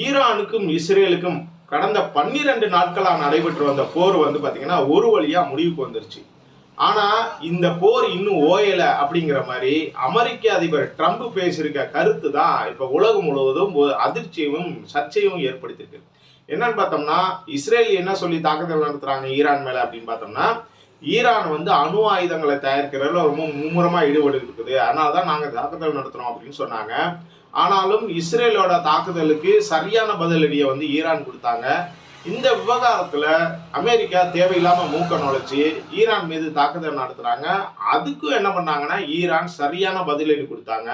ஈரானுக்கும் இஸ்ரேலுக்கும் கடந்த பன்னிரண்டு நாட்களாக நடைபெற்று வந்த போர் வந்து பார்த்தீங்கன்னா ஒரு வழியாக முடிவுக்கு வந்துருச்சு. ஆனால் இந்த போர் இன்னும் ஓயலை அப்படிங்கிற மாதிரி அமெரிக்க அதிபர் ட்ரம்ப் பேசியிருக்க கருத்து தான் இப்போ உலகம் முழுவதும் அதிர்ச்சியும் சர்ச்சையும் ஏற்படுத்தியிருக்கு. என்னன்னு பார்த்தோம்னா இஸ்ரேல் என்ன சொல்லி தாக்குதல் நடத்துகிறாங்க ஈரான் மேலே அப்படின்னு பார்த்தோம்னா ஈரான் வந்து அணு ஆயுதங்களை தயாரிக்கிறதுல ரொம்ப மும்முரமாக ஈடுபட்டு இருக்குது. அதனால தான் நாங்கள் தாக்குதல் நடத்துகிறோம் அப்படின்னு சொன்னாங்க. ஆனாலும் இஸ்ரேலோட தாக்குதலுக்கு சரியான பதிலடியை வந்து ஈரான் கொடுத்தாங்க. இந்த விவகாரத்தில் அமெரிக்கா தேவையில்லாமல் மூக்க நுழைச்சி ஈரான் மீது தாக்குதல் நடத்துகிறாங்க அதுக்கும் என்ன பண்ணாங்கன்னா ஈரான் சரியான பதிலடி கொடுத்தாங்க.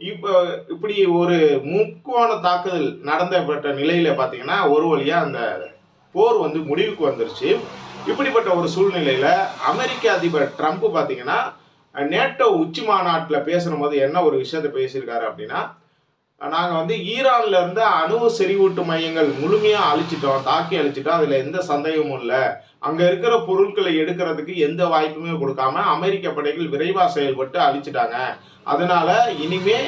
இப்போ இப்படி ஒரு முக்கோண தாக்குதல் நடந்தப்பட்ட நிலையில் பார்த்தீங்கன்னா ஒரு வழியாக அந்த போர் வந்து முடிவுக்கு வந்துருச்சு. இப்படிப்பட்ட ஒரு சூழ்நிலையில் அமெரிக்க அதிபர் ட்ரம்ப் பார்த்தீங்கன்னா நேட்டோ உச்சி மாநாட்டில் பேசும்போது என்ன ஒரு விஷயத்த பேசியிருக்காரு அப்படின்னா நாங்கள் வந்து ஈரான்ல இருந்து அணு செறிவூட்டு மையங்கள் முழுமையாக அழிச்சிட்டோம் தாக்கி அழிச்சிட்டோம். அதில் எந்த சந்தேகமும் இல்லை. அங்கே இருக்கிற பொருட்களை எடுக்கிறதுக்கு எந்த வாய்ப்புமே கொடுக்காம அமெரிக்க படைகள் விரைவாக செயல்பட்டு அழிச்சிட்டாங்க. அதனால இனிமே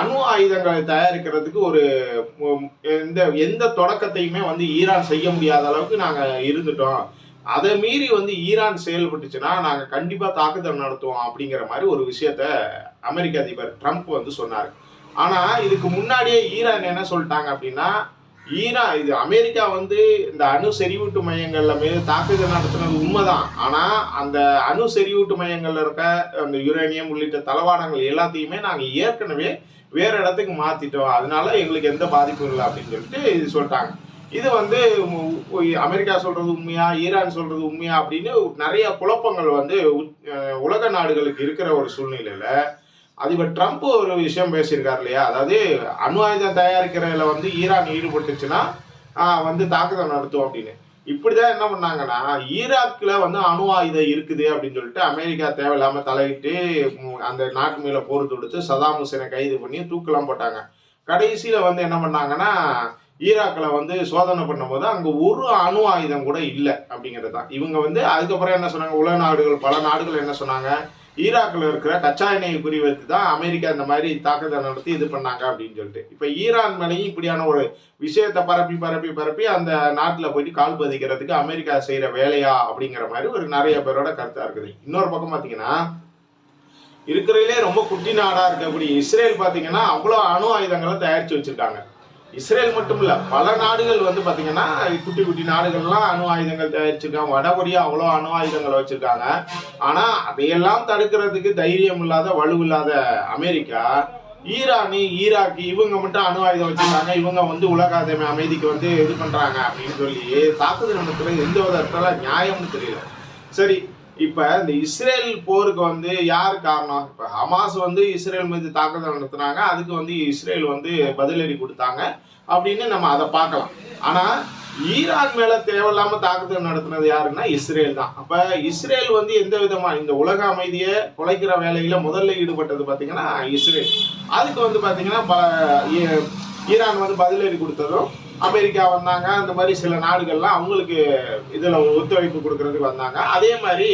அணு ஆயுதங்களை தயாரிக்கிறதுக்கு ஒரு எந்த எந்த தொடக்கத்தையுமே வந்து ஈரான் செய்ய முடியாத அளவுக்கு நாங்கள் இருந்துட்டோம். அதை மீறி வந்து ஈரான் செயல்பட்டுச்சுன்னா நாங்கள் கண்டிப்பாக தாக்குதல் நடத்துவோம் அப்படிங்கிற மாதிரி ஒரு விஷயத்த அமெரிக்க அதிபர் ட்ரம்ப் வந்து சொன்னார். ஆனால் இதுக்கு முன்னாடியே ஈரான் என்ன சொல்லிட்டாங்க அப்படின்னா ஈரான் இது அமெரிக்கா வந்து இந்த அணு செறிவூட்டு மையங்கள்ல மீது தாக்குதல் நடத்துனது உண்மைதான். ஆனால் அந்த அணு செறிவூட்டு மையங்கள்ல இருக்க அந்த யுரேனியம் உள்ளிட்ட தளவாடங்கள் எல்லாத்தையுமே நாங்கள் ஏற்கனவே வேற இடத்துக்கு மாத்திட்டோம். அதனால எங்களுக்கு எந்த பாதிப்பும் இல்லை அப்படின்னு சொல்லிட்டு இது சொல்லிட்டாங்க. இது வந்து அமெரிக்கா சொல்றது உண்மையா ஈரான் சொல்றது உண்மையா அப்படின்னு நிறைய குழப்பங்கள் வந்து உலக நாடுகளுக்கு இருக்கிற ஒரு சூழ்நிலையில அதிபர் ட்ரம்ப் ஒரு விஷயம் பேசியிருக்காரு இல்லையா? அதாவது அணு ஆயுதம் தயாரிக்கிறதுல வந்து ஈரான் ஈடுபட்டுச்சுன்னா வந்து தாக்குதல் நடத்தும் அப்படின்னு. இப்படிதான் என்ன பண்ணாங்கன்னா ஈராக்ல வந்து அணு ஆயுதம் இருக்குது அப்படின்னு சொல்லிட்டு அமெரிக்கா தேவையில்லாம தலையிட்டு அந்த நாட்டு மேல போர் தொடுத்து சதாம் ஹுசேனை கைது பண்ணி தூக்கலாம் போட்டாங்க. கடைசியில வந்து என்ன பண்ணாங்கன்னா ஈராக்கில் வந்து சோதனை பண்ணும்போது அங்கே ஒரு அணு ஆயுதம் கூட இல்லை அப்படிங்கிறது தான் இவங்க வந்து அதுக்கப்புறம் என்ன சொன்னாங்க? உலக நாடுகள் பல நாடுகள் என்ன சொன்னாங்க? ஈராக்கில் இருக்கிற கச்சா எண்ணெயை குறிவைத்து தான் அமெரிக்கா இந்த மாதிரி தாக்குதல் நடத்தி இது பண்ணாங்க அப்படின்னு சொல்லிட்டு. இப்போ ஈரான் மேலேயும் இப்படியான ஒரு விஷயத்தை பரப்பி பரப்பி பரப்பி அந்த நாட்டில் போயிட்டு கால் பதிக்கிறதுக்கு அமெரிக்கா செய்கிற வேலையா அப்படிங்கிற மாதிரி ஒரு நிறைய பேரோட கருத்தாக இருக்குது. இன்னொரு பக்கம் பார்த்தீங்கன்னா இருக்கிறதுலே ரொம்ப குட்டி நாடாக இருக்கக்கூடிய இஸ்ரேல் பார்த்தீங்கன்னா அவ்வளோ அணு ஆயுதங்களை தயாரித்து வச்சுருக்காங்க. இஸ்ரேல் மட்டும் இல்லை பல நாடுகள் வந்து பார்த்தீங்கன்னா குட்டி குட்டி நாடுகள்லாம் அணு ஆயுதங்கள் தயாரிச்சிருக்காங்க. வட கொரியா அவ்வளோ அணு ஆயுதங்கள் வச்சுருக்காங்க. ஆனால் அதையெல்லாம் தடுக்கிறதுக்கு தைரியம் இல்லாத வலுவில்லாத அமெரிக்கா ஈரானு ஈராக்கு இவங்க மட்டும் அணு ஆயுதம் வச்சிருக்காங்க. இவங்க வந்து உலக அமைதிக்கு வந்து இது பண்ணுறாங்க அப்படின்னு சொல்லி தாக்குதல் நடத்துறது எந்த விதத்தில் நியாயம்னு தெரியல. சரி இப்போ இந்த இஸ்ரேல் போருக்கு வந்து யார் காரணம்? இப்போ ஹமாஸ் வந்து இஸ்ரேல் மீது தாக்குதல் நடத்துனாங்க. அதுக்கு வந்து இஸ்ரேல் வந்து பதிலடி கொடுத்தாங்க. அப்படின்னு நம்ம அதை பார்க்கலாம். ஆனால் ஈரான் மேல தேவையில்லாம தாக்குதல் நடத்துனது யாருன்னா இஸ்ரேல் தான். அப்ப இஸ்ரேல் வந்து எந்த விதமா இந்த உலக அமைதியை குலைக்கிற வேலையில முதல்ல ஈடுபட்டது பாத்தீங்கன்னா இஸ்ரேல். அதுக்கு வந்து பாத்தீங்கன்னா ப- ஈரான் வந்து பதிலடி கொடுத்ததும் அமெரிக்கா வந்தாங்க அந்த மாதிரி சில நாடுகள்லாம் அவங்களுக்கு இதில் ஒத்துழைப்பு கொடுக்கறதுக்கு வந்தாங்க. அதே மாதிரி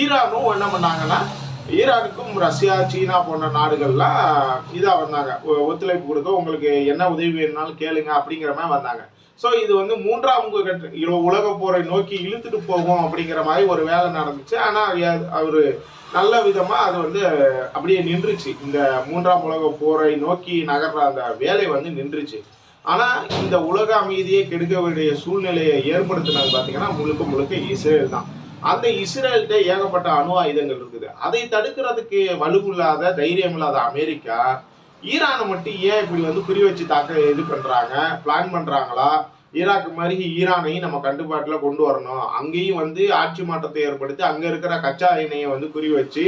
ஈரானும் என்ன பண்ணாங்கன்னா ஈரானுக்கும் ரஷ்யா சீனா போன்ற நாடுகள்லாம் இதாக வந்தாங்க. ஒத்துழைப்பு கொடுக்க உங்களுக்கு என்ன உதவி வேணும்னாலும் கேளுங்க அப்படிங்கிற மாதிரி வந்தாங்க. ஸோ இது வந்து மூன்றாம் கட்ட உலக போரை நோக்கி இழுத்துட்டு போகும் அப்படிங்கிற மாதிரி ஒரு வேலை நடந்துச்சு. ஆனால் அவர் நல்ல விதமாக அது வந்து அப்படியே நின்றுச்சு. இந்த மூன்றாம் உலக போரை நோக்கி நகர்ற அந்த வேலை வந்து நின்றுச்சு. ஆனா இந்த உலக அமைதியை கெடுக்க வேண்டிய சூழ்நிலையை ஏற்படுத்தினது பாத்தீங்கன்னா முழுக்க முழுக்க இஸ்ரேல் தான். அந்த இஸ்ரேல்கிட்ட ஏகப்பட்ட அணு ஆயுதங்கள் இருக்குது. அதை தடுக்கிறதுக்கு வலுவில்லாத தைரியம் இல்லாத அமெரிக்கா ஈரானை மட்டும் ஏன் இப்படி வந்து குறி வச்சு தாக்க இது பண்றாங்க? பிளான் பண்றாங்களா? ஈராக்கு மாதிரி ஈரானையும் நம்ம கட்டுப்பாட்டில் கொண்டு வரணும். அங்கேயும் வந்து ஆட்சி மாற்றத்தை ஏற்படுத்தி அங்கே இருக்கிற கச்சா எண்ணெயை வந்து குறி வச்சு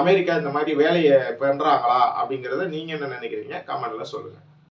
அமெரிக்கா இந்த மாதிரி வேலையை பண்ணுறாங்களா அப்படிங்கிறத நீங்கள் என்ன நினைக்கிறீங்க? கமெண்டில் சொல்லுங்கள்